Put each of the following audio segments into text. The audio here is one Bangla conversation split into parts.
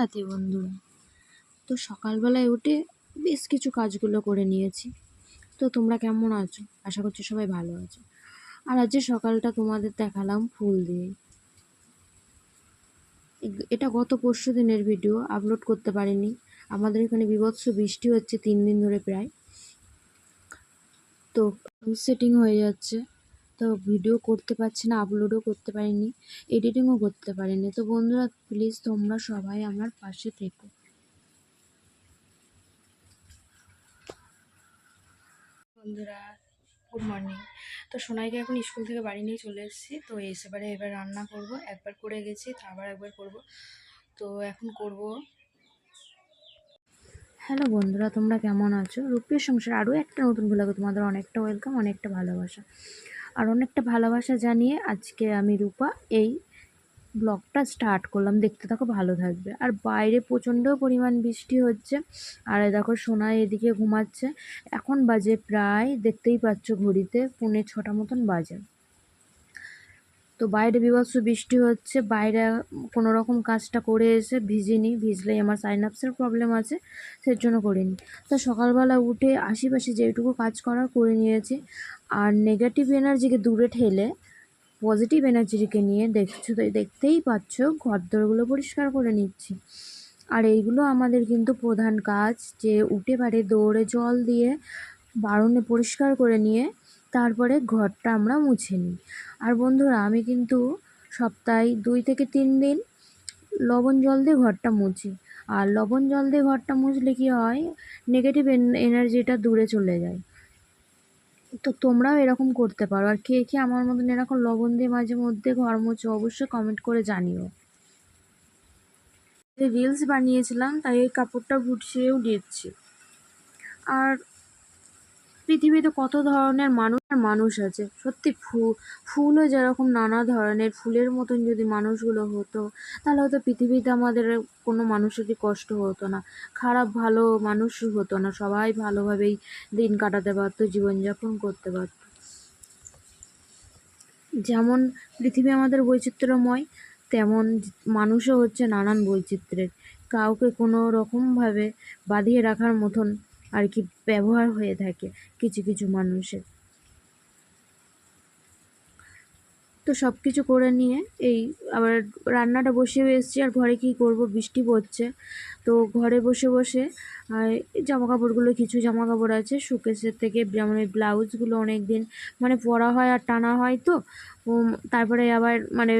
রাতে বন্ধুরা তো সকালবেলায় উঠে বেশ কিছু কাজগুলো করে নিয়েছি। তো তোমরা কেমন আছো? আশা করছি সবাই ভালো আছো। আর আজ যে সকালটা তোমাদের দেখালাম ফুল দিয়ে। এটা গত পরশু দিনের ভিডিও, আপলোড করতে পারিনি। আমাদের এখানে বিভৎস বৃষ্টি হচ্ছে তিন দিন ধরে প্রায়। তো সেটিং হয়ে যাচ্ছে। তো ভিডিও করতে পারছি না আপলোডও করতে পারিনি এডিটিংও করতে পারিনি। তো বন্ধুরা প্লিজ তোমরা সবাই আমার পাশে থেকো। বন্ধুরা গুড মর্নিং তো সোনাইকে এখন স্কুল থেকে বাড়ি নিয়ে চলে এসেছি। তো এসে বারে এবার রান্না করব। একবার করে গেছি তো আবার একবার করব। তো এখন করব। হ্যালো বন্ধুরা তোমরা কেমন আছো? রূপের সংসার আরও একটা নতুন ভুলাকে তোমাদের অনেকটা ওয়েলকাম অনেকটা ভালোবাসা। আর অনেকটা ভালোবাসা জানিয়ে আজকে আমি রূপা এই ব্লগটা স্টার্ট করলাম। দেখতে থাকো, ভালো থাকবে। আর বাইরে প্রচণ্ড পরিমাণ বৃষ্টি হচ্ছে। আর দেখো, সোনা এদিকে ঘুমাচ্ছে। এখন বাজে প্রায়, দেখতেই পাচ্ছ, ঘড়িতে পুনে ছটা মতন বাজে। তো বাইরে বিভৎস বৃষ্টি হচ্ছে, বাইরে কোনো রকম কাজটা করে এসে ভিজিনি, ভিজলেই আমার সাইনাপসের প্রবলেম আছে সেই জন্য করিনি। তো সকালবেলা উঠে আশেপাশে যেটুকু কাজ করার করে নিয়েছি, আর নেগেটিভ এনার্জিকে দূরে ঠেলে পজিটিভ এনার্জিকে নিয়ে দেখছ, তো দেখতেই পাচ্ছ, ঘরদোরগুলো পরিষ্কার করে নিচ্ছি। আর এইগুলো আমাদের কিন্তু প্রধান কাজ, যে উঠে পারে দৌড়ে জল দিয়ে বারণে পরিষ্কার করে নিয়ে তারপরে ঘরটা আমরা মুছে নিই। আর বন্ধুরা, আমি কিন্তু সপ্তাহে দুই থেকে তিন দিন লবণ জল দিয়ে ঘরটা মুছি। আর লবণ জল দিয়ে ঘরটা মুছলে কি হয়? নেগেটিভ এনার্জিটা দূরে চলে যায়। তো তোমরাও এরকম করতে পারো। আর কে কে আমার মতন এরকম লবণ দিয়ে মাঝে মধ্যে ঘর মুছো, অবশ্যই কমেন্ট করে জানিও। রিলস বানিয়েছিলাম, তাই এই কাপড়টা গুছিয়েও দিচ্ছি। আর পৃথিবীতে কত ধরনের মানুষ আর মানুষ আছে? সত্যি, ফু, ফুলও যেরকম নানা ধরনের, ফুলের মতন যদি মানুষগুলো হতো, তাহলে হয়তো পৃথিবীতে আমাদের কোনো মানুষেরই কষ্ট হতো না? খারাপ, ভালো মানুষ হতো না। সবাই ভালোভাবেই দিন কাটাতে পারতো, জীবনযাপন করতে পারতো। যেমন পৃথিবী আমাদের বৈচিত্র্যময়, তেমন মানুষও হচ্ছে নানান বৈচিত্র্যের। কাউকে কোনো রকমভাবে বাঁধিয়ে রাখার মতন আর কি ব্যবহার হয়ে থাকে কিছু কিছু মানুষের। তো সব কিছু করে নিয়ে এই আবার রান্নাটা বসিয়ে এসেছি, আর ঘরে কী করব? বৃষ্টি পড়ছে। তো ঘরে বসে বসে জামা কাপড়গুলো কিছু জামা কাপড় আছে, শোকেসের থেকে যেমন এই ব্লাউজগুলো অনেক দিন মানে পরা হয় আর টানা হয় তো। তারপরে আবার মানে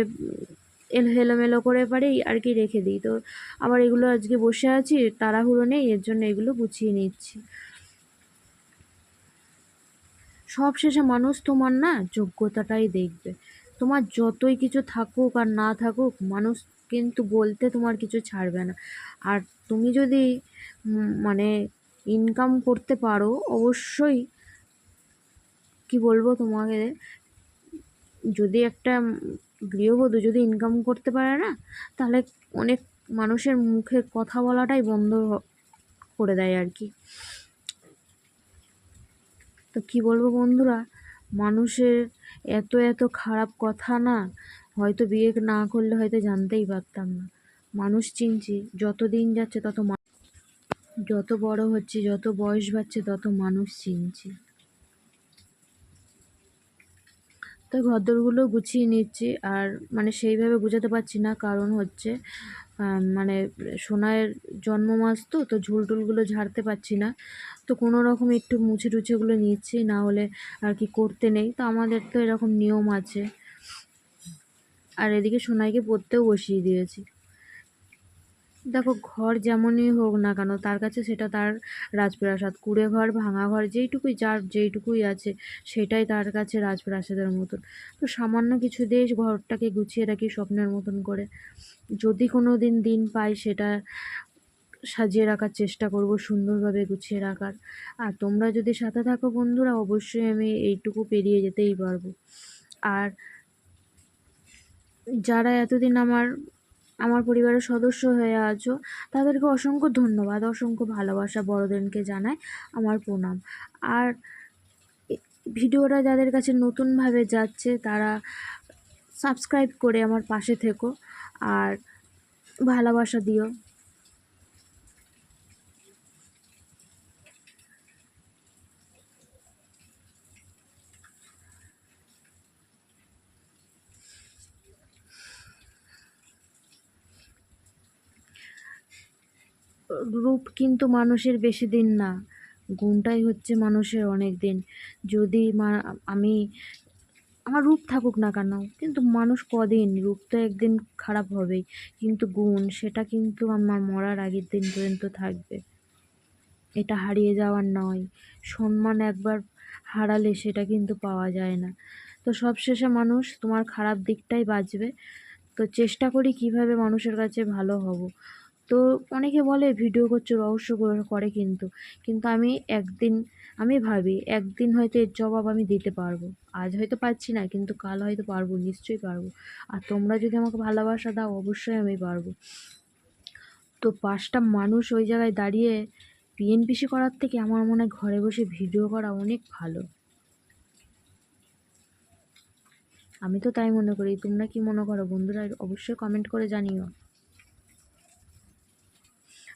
এলোমেলো করে পারেই আর কি রেখে দিই। তো আবার এগুলো আজকে বসে আছি, তাড়াহুড়ো নেই, এর জন্য এগুলো গুছিয়ে নিচ্ছি। সব শেষে মানুষ তোমার না যোগ্যতাটাই দেখবে। তোমার যতই কিছু থাকুক আর না থাকুক, মানুষ কিন্তু বলতে তোমার কিছু ছাড়বে না। আর তুমি যদি মানে ইনকাম করতে পারো, অবশ্যই কি বলব তোমাকে যদি একটা গৃহবধূ যদি ইনকাম করতে পারে না, তাহলে অনেক মানুষের মুখে কথা বলাটাই বন্ধ করে দেয় আর কি। তো কি বলব বন্ধুরা, মানুষের এত এত খারাপ কথা না, হয়তো বিয়ে না করলে হয়তো জানতেই পারতাম না। মানুষ চিনছি, যত দিন যাচ্ছে তত যত বড় হচ্ছে, যত বয়স বাড়ছে তত মানুষ চিনছি। তো ঘরদোরগুলো গুছিয়ে নিচ্ছি। আর মানে সেইভাবে গুছাতে পারছি না, কারণ হচ্ছে মানে সোনায়ের জন্ম মাস তো তো ঝুল টুলগুলো ঝাড়তে পারছি না। তো কোনো রকম একটু মুছে টুছেগুলো নিচ্ছি, না হলে আর কি করতে নেই। তো আমাদের তো এরকম নিয়ম আছে। আর এদিকে সোনাইকে পড়তেও বসিয়ে দিয়েছি। দেখো, ঘর যেমনই হোক না কেন, তার কাছে সেটা তার রাজপ্রাসাদ। কুড়ে ঘর ভাঙা ঘর যেইটুকুই যার যেইটুকুই আছে, সেটাই তার কাছে রাজপ্রাসাদের মতন। তো সামান্য কিছু দিয়ে ঘরটাকে গুছিয়ে রাখি স্বপ্নের মতন করে। যদি কোনো দিন দিন পাই, সেটা সাজিয়ে রাখার চেষ্টা করব সুন্দরভাবে গুছিয়ে রাখার। আর তোমরা যদি সাথে থাকো বন্ধুরা, অবশ্যই আমি এইটুকু পেরিয়ে যেতেই পারব। আর যারা এতদিন আমার আমার পরিবারের সদস্য হয়ে আছো, তাদেরকে অসংখ্য ধন্যবাদ, অসংখ্য ভালোবাসা বড়দিনকে জানাই আমার প্রণাম। আর ভিডিওটা যাদের কাছে নতুনভাবে যাচ্ছে, তারা সাবস্ক্রাইব করে আমার পাশে থেকো, আর ভালোবাসা দিও। রূপ কিন্তু মানুষের বেশি দিন না। গুণটাই হচ্ছে মানুষের অনেক দিন। যদি মা, আমি, আমার রূপ থাকুক না কেন, কিন্তু মানুষ কদিন, রূপ তো একদিন খারাপ হবেই। কিন্তু গুণ, সেটা কিন্তু আমার মরার আগের দিন পর্যন্ত থাকবে। এটা হারিয়ে যাওয়ার নয়। সম্মান একবার হারালে সেটা কিন্তু পাওয়া যায় না। তো সবশেষে মানুষ, তোমার খারাপ দিকটাই বাঁচবে। তো চেষ্টা করি কীভাবে মানুষের কাছে ভালো হব। তো অনেকে বলে ভিডিও করছ, রহস্য করে- কিন্তু। কিন্তু আমি একদিন, আমি ভাবি একদিন হয়তো এর জবাব আমি দিতে পারব। আজ হয়তো পারছি না, কিন্তু কাল হয়তো পারব, নিশ্চয়ই পারব। আর তোমরা যদি আমাকে ভালোবাসা দাও, অবশ্যই আমি পারব। তো পাঁচটা মানুষ ওই জায়গায় দাঁড়িয়ে পিএনপিসি করার থেকে আমার মনে হয় ঘরে বসে ভিডিও করা অনেক ভালো। আমি তো তাই মনে করি। তোমরা কি মনে করো বন্ধুরা? অবশ্যই কমেন্ট করে জানিও।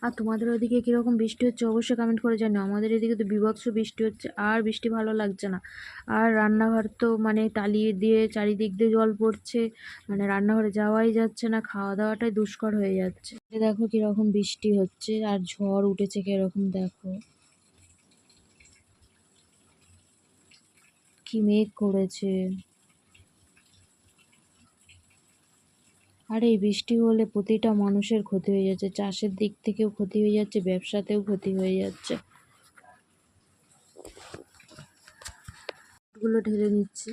আর তোমাদের ওদিকে কীরকম বৃষ্টি হচ্ছে অবশ্যই কমেন্ট করে জানো আমাদের এদিকে তো বিভৎস বৃষ্টি হচ্ছে, আর বৃষ্টি ভালো লাগছে না। আর রান্নাঘর তো মানে টালিয়ে দিয়ে চারিদিক দিয়ে জল পড়ছে মানে রান্নাঘরে যাওয়াই যাচ্ছে না খাওয়া দাওয়াটাই দুষ্কর হয়ে যাচ্ছে। দেখো কীরকম বৃষ্টি হচ্ছে, আর ঝড় উঠেছে কীরকম দেখো। কি মেঘ করেছে। আর এই বৃষ্টি হলে প্রতিটা মানুষের ক্ষতি হয়ে যাচ্ছে। চাষের দিক থেকেও ক্ষতি হয়ে যাচ্ছে, ব্যবসাতেও ক্ষতি হয়ে যাচ্ছে। গুলো ঢেলে নিচ্ছি।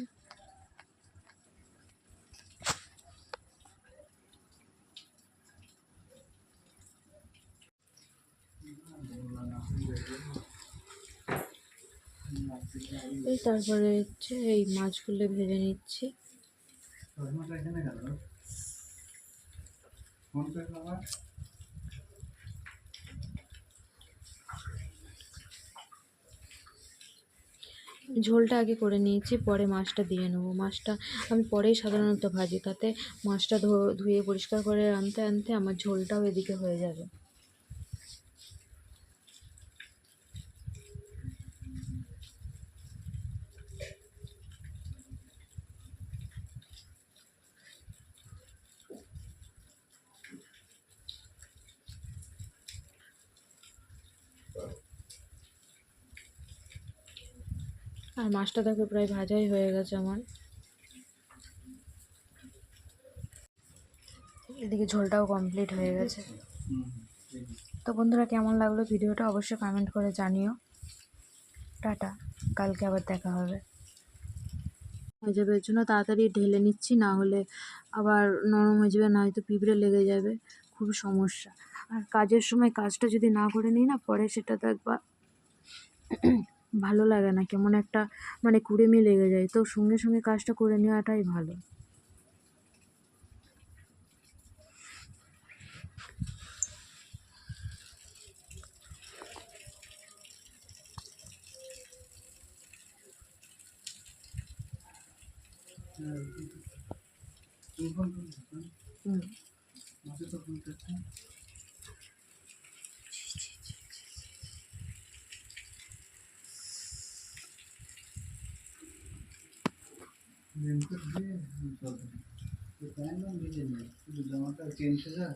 এই তারপরে হচ্ছে এই মাছগুলো ভেজে নিচ্ছি। ঝোলটা আগে করে নিয়েছি, পরে মাছটা দিয়ে নেব। মাছটা আমি পরেই সাধারণত ভাজি, তাতে মাছটা ধুয়ে পরিষ্কার করে আনতে আনতে আমার ঝোলটাও এদিকে হয়ে যাবে। আর মাছটা দেখো প্রায় ভাজাই হয়ে গেছে আমার। এদিকে ঝোলটাও কমপ্লিট হয়ে গেছে। তো বন্ধুরা, কেমন লাগল ভিডিওটা অবশ্যই কমেন্ট করে জানিও। টাটা, কালকে আবার দেখা হবে। হয়ে যাবে এর জন্য তাড়াতাড়ি ঢেলে নিচ্ছি, না হলে আবার নরম হয়ে যাবে, না হয়তো পিঁপড়ে লেগে যাবে। খুবই সমস্যা। আর কাজের সময় কাজটা যদি না করে নিই না, পরে সেটা তো একবার ভালো লাগে না কেমন একটা মানে কুড়েমি লেগে যায়। তো সঙ্গে সঙ্গে কাজটা করে নেওয়াটাই ভালো। হুম। রেনকোট দিয়ে চলবে তো প্যান্ট মিলে নেই শুধু জামাটা চেঞ্জ হয়ে যায়